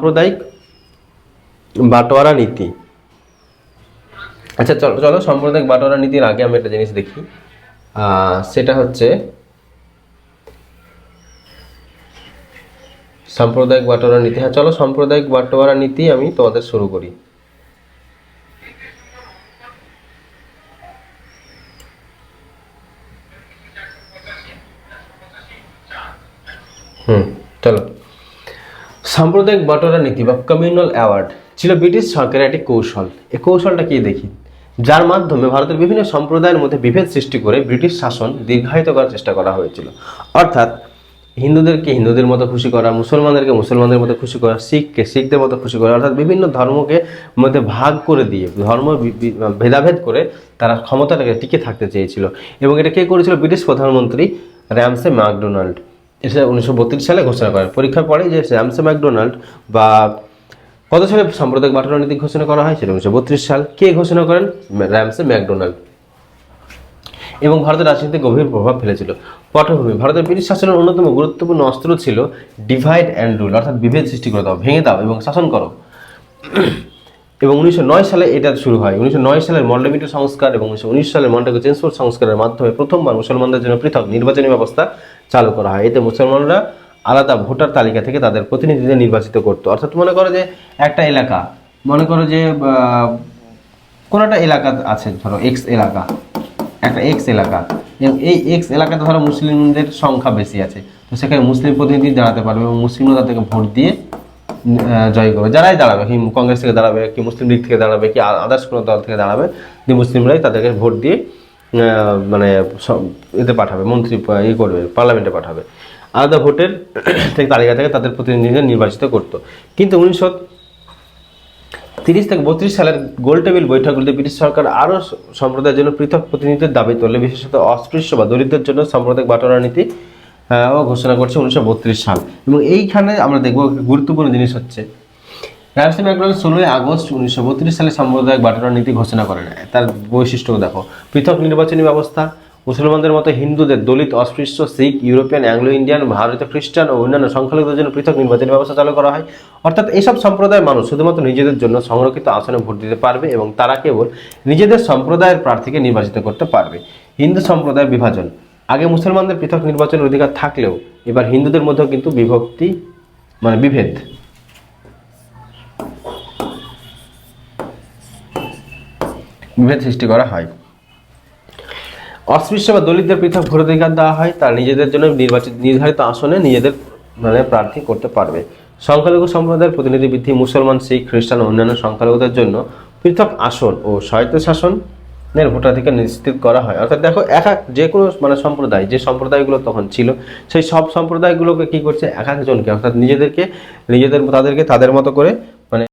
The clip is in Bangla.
সাম্প্রদায়িক বাটোয়ারা নীতি। আচ্ছা চলো চলো, সাম্প্রদায়িক বাটোয়ারা নীতির আগে আমি একটা জিনিস দেখি। সেটা হচ্ছে সাম্প্রদায়িক বাটোয়ারা নীতি। হ্যাঁ চলো, সাম্প্রদায়িক বাটোয়ারা নীতি আমি তোমাদের শুরু করি। হুম, চলো। সাম্প্রদায়িক বাটোয়ারা নীতি বা কমিউনাল অ্যাওয়ার্ড ছিল ব্রিটিশ সরকারের একটি কৌশল। এই কৌশলটা কি দেখি? যার মাধ্যমে ভারতের বিভিন্ন সম্প্রদায়ের মধ্যে বিভেদ সৃষ্টি করে ব্রিটিশ শাসন দীর্ঘায়িত করার চেষ্টা করা হয়েছিল। অর্থাৎ হিন্দুদেরকে হিন্দুদের মতো খুশি করা, মুসলমানদেরকে মুসলমানদের মতো খুশি করা, শিখকে শিখদের মতো খুশি করা, অর্থাৎ বিভিন্ন ধর্মকে মধ্যে ভাগ করে দিয়ে, ধর্ম ভেদাভেদ করে তারা ক্ষমতাটাকে টিকে থাকতে চেয়েছিল। এবং এটা কে করেছিল? ব্রিটিশ প্রধানমন্ত্রী র্যামসে ম্যাকডোনাল্ড। এটা উনিশশো বত্রিশ সালে ঘোষণা করেন। পরীক্ষার পরে যে র্যামসে ম্যাকডোনাল্ড বা কত সালে সাম্প্রদায়িক বাটোয়ারা নীতি ঘোষণা করা হয় সেটা উনিশশো বত্রিশ সাল। কে ঘোষণা করেন? Ramsay MacDonald. এবং ভারতের রাজনীতিতে গভীর প্রভাব ফেলেছিল। পটভূমি। ভারতের ব্রিটিশ শাসনের অন্যতম গুরুত্বপূর্ণ অস্ত্র ছিল ডিভাইড অ্যান্ড রুল, অর্থাৎ বিভেদ সৃষ্টি করে দাও, ভেঙে দাও এবং শাসন করো। এবং উনিশশো নয় সালে এটা শুরু হয়। উনিশশো নয় সালের মন্ডমিটো সংস্কার এবং উনিশশো উনিশ সালের মন্টেগো চেন্সফোর্ড সংস্কারের মাধ্যমে প্রথমবার মুসলমানদের জন্য পৃথক নির্বাচনী ব্যবস্থা চালু করা হয়। এতে মুসলমানরা আলাদা ভোটার তালিকা থেকে তাদের প্রতিনিধিদের নির্বাচিত করতো। অর্থাৎ মনে করো যে একটা এলাকা, মনে করো যে কোনো একটা এলাকা আছে, ধরো এক্স এলাকা, একটা এক্স এলাকা। এবং এই এক্স এলাকাতে ধরো মুসলিমদের সংখ্যা বেশি আছে। তো সেখানে মুসলিম প্রতিনিধি দাঁড়াতে পারবে এবং মুসলিমরা তাদেরকে ভোট দিয়ে জয় করবে। যারাই দাঁড়াবে, কি কংগ্রেস থেকে দাঁড়াবে, কি মুসলিম লীগ থেকে দাঁড়াবে, কি আদার্স কোনো দল থেকে দাঁড়াবে, যে মুসলিমরাই তাদেরকে ভোট দিয়ে মানে এতে পাঠাবে, মন্ত্রী ইয়ে করবে, পার্লামেন্টে পাঠাবে। আলাদা ভোটের থেকে তালিকা থেকে তাদের প্রতিনিধিদের নির্বাচিত করতো। কিন্তু উনিশশো তিরিশ থেকে বত্রিশ সালের গোল টেবিল বৈঠকগুলিতে ব্রিটিশ সরকার আরও সম্প্রদায়ের জন্য পৃথক প্রতিনিধিত্বের দাবি তোলে বিশেষত অস্পৃশ্য বা দরিদ্রের জন্য সাম্প্রদায়িক বাটোয়ারা নীতি ও ঘোষণা করছে উনিশশো বত্রিশ সাল। এবং এইখানে আমরা দেখব, গুরুত্বপূর্ণ জিনিস হচ্ছে রামসে ম্যাকডোনাল্ড ষোলোই আগস্ট উনিশশো বত্রিশ সালে সাম্প্রদায়িক বাটোয়ারা নীতি ঘোষণা করেন তার বৈশিষ্ট্য দেখো। পৃথক নির্বাচনী ব্যবস্থা, মুসলমানদের মতো হিন্দুদের দলিত, অস্পৃশ্য, শিখ, ইউরোপিয়ান অ্যাংলো ইন্ডিয়ান ভারতীয়, খ্রিস্টান ও অন্যান্য সংখ্যালঘুদের জন্য পৃথক নির্বাচনী ব্যবস্থা চালু করা হয়। অর্থাৎ এইসব সম্প্রদায়ের মানুষ শুধুমাত্র নিজেদের জন্য সংরক্ষিত আসনে ভোট দিতে পারবে এবং তারা কেবল নিজেদের সম্প্রদায়ের প্রার্থীকে নির্বাচিত করতে পারবে। হিন্দু সম্প্রদায়ের বিভাজন। আগে মুসলমানদের পৃথক নির্বাচনের অধিকার থাকলেও এবার হিন্দুদের মধ্যেও কিন্তু বিভক্তি মানে বিভেদ। বিভেদ সৃষ্টি করা হয়। অস্পৃশ্য বা দলিতদের পৃথক ভোটাধিকার দেওয়া হয়, তারা নিজেদের জন্য নির্বাচিত, নির্ধারিত আসনে নিজেদের মানে প্রার্থী করতে পারবে। সংখ্যালঘু সম্প্রদায়ের প্রতিনিধি বৃদ্ধি মুসলমান, শিখ, খ্রিস্টান অন্যান্য সংখ্যালঘুদের জন্য পৃথক আসন ও স্বায়ত্ত শাসনের ভোটাধিকার নিশ্চিত করা হয়। অর্থাৎ দেখো, এক এক যে কোনো মানে সম্প্রদায়, যে সম্প্রদায়গুলো তখন ছিল, সেই সব সম্প্রদায়গুলোকে কি করছে? এক একজনকে অর্থাৎ নিজেদেরকে, নিজেদের, তাদেরকে তাদের মতো করে